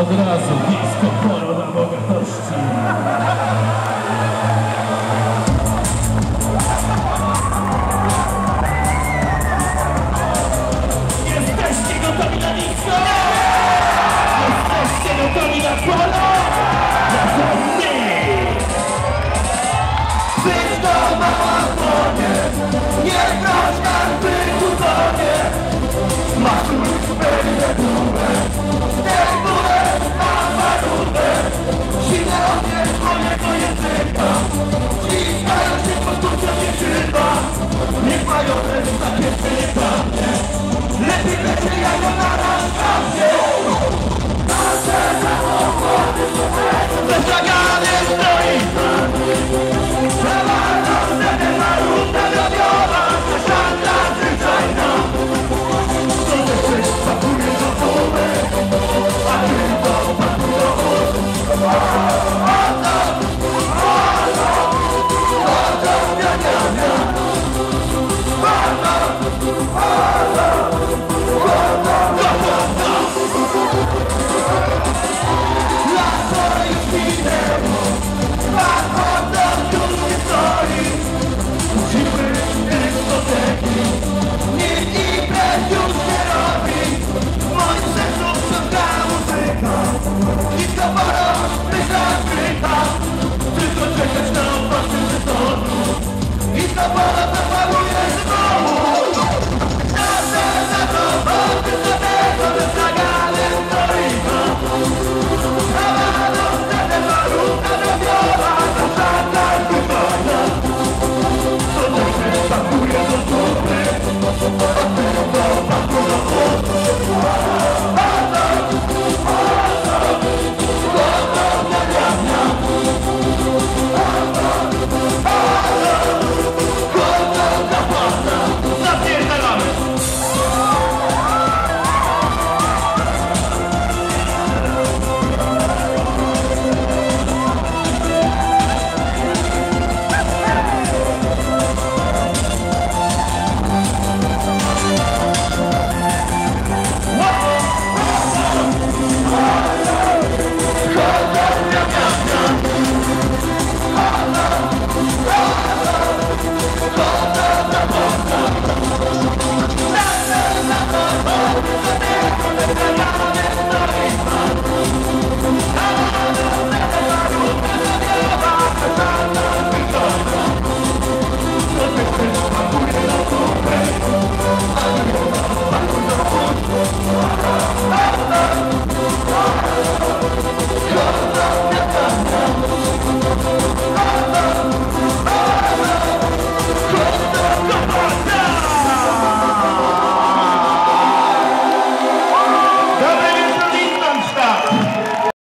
Od razu blisko polo na bogatości. É Bye-bye.